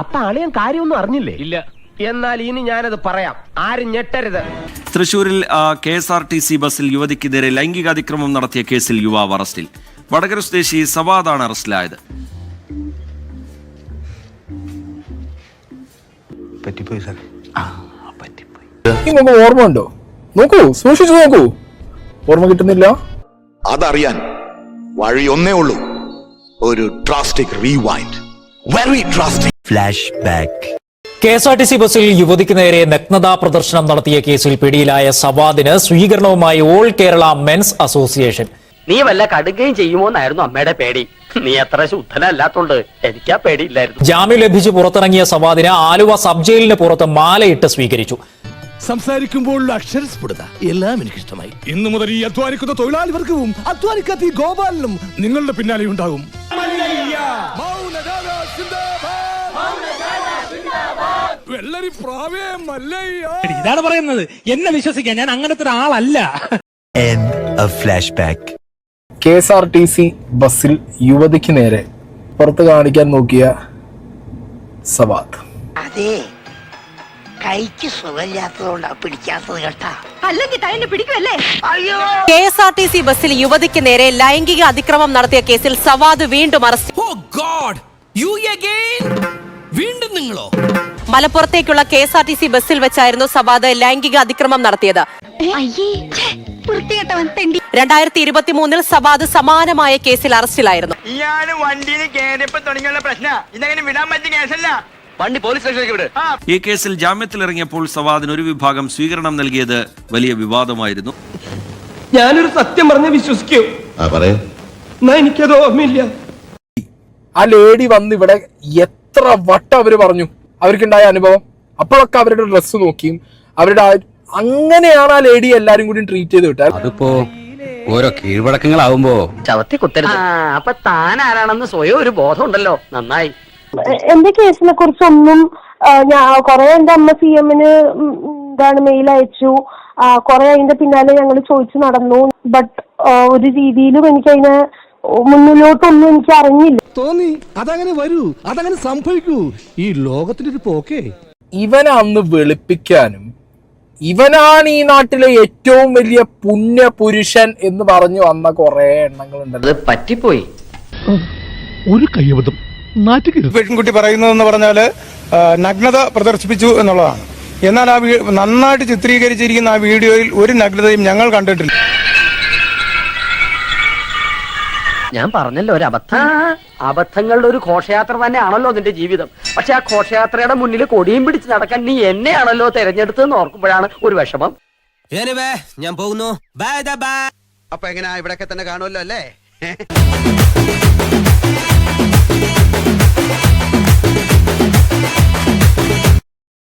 അപ്പൊ അളിയൻ കാര്യമൊന്നും അറിഞ്ഞില്ലേ? ഇല്ല. എന്നാൽ ഇനി ഞാനത് പറയാം. ആരും ഞെട്ടരുത്. തൃശൂരിൽ K S R T C ബസ്സിൽ യുവതിക്കെതിരെ ലൈംഗിക അതിക്രമം നടത്തിയ കേസിൽ യുവാവ് അറസ്റ്റിൽ. വടകര സ്വദേശി സവാദാണ് അറസ്റ്റിലായത്. പറ്റിപ്പോയി സാർ നിങ്ങൾക്ക് ഓർമ്മ ഉണ്ടോ? നോക്കൂ സൂക്ഷിച്ചു നോക്കൂ. ഓർമ്മ കിട്ടുന്നില്ല? അതറിയാൻ വഴി ഒന്നേ ഉള്ളൂ. ഒരു drastic rewind very drastic flashback K S R T C ബസ്സിൽ യുവതിക്ക് നേരെ നഗ്നതാ പ്രദർശനം നടത്തിയ കേസിൽ പിടിയിലായ സവാദിന് സ്വീകരണവുമായി ഓൾ കേരള മെൻസ് അസോസിയേഷൻ. നീ വല്ല കടുകയും ചെയ്യുമോന്നായിരുന്നു അമ്മയുടെ പേടി. നീ അത്ര ശുദ്ധനല്ലാത്തോണ്ട് എനിക്കാ പേടിയില്ലായിരുന്നു. ജാമ്യം ലഭിച്ച് പുറത്തിറങ്ങിയ സവാദിന് ആലുവ സബ് ജയിലിന് പുറത്ത് മാലയിട്ട് സ്വീകരിച്ചു. സംസാരിക്കുമ്പോൾ അക്ഷരസ്ഫുടത എല്ലാം എനിക്ക് ഇഷ്ടമായി ഇന്നു മുതൽ ഈ അധ്വാനിക്കുന്ന തൊഴിലാളി വർഗവും അധ്വാനിക്കാത്ത ഈ ഗോപാലനും നിങ്ങളുടെ പിന്നാലെ ഉണ്ടാകും. ഇതാണ് പറയുന്നത്. എന്നെ വിശ്വസിക്കാൻ ഞാൻ അങ്ങനത്തെ ഒരാളല്ല. K S R T C ബസ്സിൽ യുവതിക്ക് നേരെ പുറത്ത് കാണിക്കാൻ നോക്കിയ സവാദ്. അതെ കൈക്ക് സുഖമില്ലാത്തതുകൊണ്ടാ പിടിക്കാത്തത് കേട്ടാ. അല്ലെങ്കിൽ തന്നെ പിടിക്കുമല്ലേ അയ്യോ! K S R T C ബസ്സിൽ യുവതിക്ക് നേരെ ലൈംഗിക അതിക്രമം നടത്തിയ കേസിൽ സവാദ് വീണ്ടും arrest oh god you again വീണ്ടും നിങ്ങളോ? മലപ്പുറത്തേക്കുള്ള K S R T C ബസ്സിൽ വെച്ചായിരുന്നു സവാദ് ലൈംഗിക അതിക്രമം നടത്തിയത്. രണ്ടായിരത്തി ഇരുപത്തി മൂന്നിൽ സവാദ് സമാനമായ കേസിൽ അറസ്റ്റിലായിരുന്നു. ഇയാൾ വണ്ടിയിൽ തുടങ്ങിയുള്ള പ്രശ്ന. ഇതങ്ങനെ വിടാൻ പറ്റിയ കേസല്ല. വണ്ടി പോലീസ് സ്റ്റേഷനിലേക്ക് ഈ കേസിൽ ജാമ്യത്തിൽ ഇറങ്ങിയപ്പോൾ സവാദിന് ഒരു വിഭാഗം സ്വീകരണം നൽകിയത് വലിയ വിവാദമായിരുന്നു. ഞാനൊരു സത്യം പറഞ്ഞ് വിശ്വസിക്കൂ. എനിക്കത് ഓർമ്മയില്ല. ആ ലേഡി വന്ന് ഇവിടെ എത്ര വട്ടം അവർ പറഞ്ഞു. അവർക്കുണ്ടായ അനുഭവം. അപ്പോഴൊക്കെ അവരുടെ ഡ്രസ്സ് നോക്കിയും അവരുടെ അങ്ങനെയാണ് ആ ലേഡി എല്ലാരും കൂടി ട്രീറ്റ് ചെയ്ത് വിട്ടത്. അതിപ്പോ ഓരോ കീഴ്വഴക്കങ്ങളാവുമ്പോ ചവത്തി കുത്തരുത്. അപ്പൊ താൻ ആരാണെന്ന് സ്വയം ഒരു ബോധം ഉണ്ടല്ലോ നന്നായി എന്റെ കേസിനെ കുറിച്ചൊന്നും ഞാൻ കുറെ എന്റെ അമ്മ സി എമ്മിന് എന്താണ് മെയിൽ അയച്ചു. കുറെ അതിന്റെ പിന്നാലെ ഞങ്ങൾ ചോദിച്ചു നടന്നു. ബട്ട് ഒരു രീതിയിലും എനിക്ക് അതിനെ മുന്നിലോട്ടൊന്നും എനിക്ക് അറിഞ്ഞില്ല. തോന്നി. അതങ്ങനെ വരൂ. അതങ്ങനെ സംഭവിക്കൂ. ഈ ലോകത്തിന്റെ ഒരു പോക്കേ. ഇവനെ അന്ന് വെളുപ്പിക്കാനും ഇവനാണ് ഈ നാട്ടിലെ ഏറ്റവും വലിയ പുണ്യ പുരുഷൻ എന്ന് പറഞ്ഞു വന്ന കുറെ എണ്ണങ്ങളുണ്ടല്ലോ. പറ്റിപ്പോയി. ഒരു കയ്യബദ്ധം. പെൺകുട്ടി പറയുന്നതെന്ന് പറഞ്ഞാൽ നഗ്നത പ്രദർശിപ്പിച്ചു എന്നുള്ളതാണ്. എന്നാൽ ആ നന്നായിട്ട് ചിത്രീകരിച്ചിരിക്കുന്ന ആ വീഡിയോയിൽ ഒരു നഗ്നതയും ഞങ്ങൾ കണ്ടിട്ടില്ല. ഞാൻ പറഞ്ഞല്ലോ ഒരു അബദ്ധം. അബദ്ധങ്ങളുടെ ഒരു ഘോഷയാത്ര തന്നെയാണല്ലോ നിന്റെ ജീവിതം. പക്ഷെ ആ ഘോഷയാത്രയുടെ മുന്നിൽ കൊടിയും പിടിച്ച് നടക്കാൻ നീ എന്നെയാണല്ലോ തെരഞ്ഞെടുത്തതെന്ന് ഓർക്കുമ്പോഴാണ് ഒരു വിഷമം. ഞാൻ പോകുന്നു. ബൈ ബൈ അപ്പൊ എങ്ങനെയാ ഇവിടെ തന്നെ കാണുമല്ലോ അല്ലേ?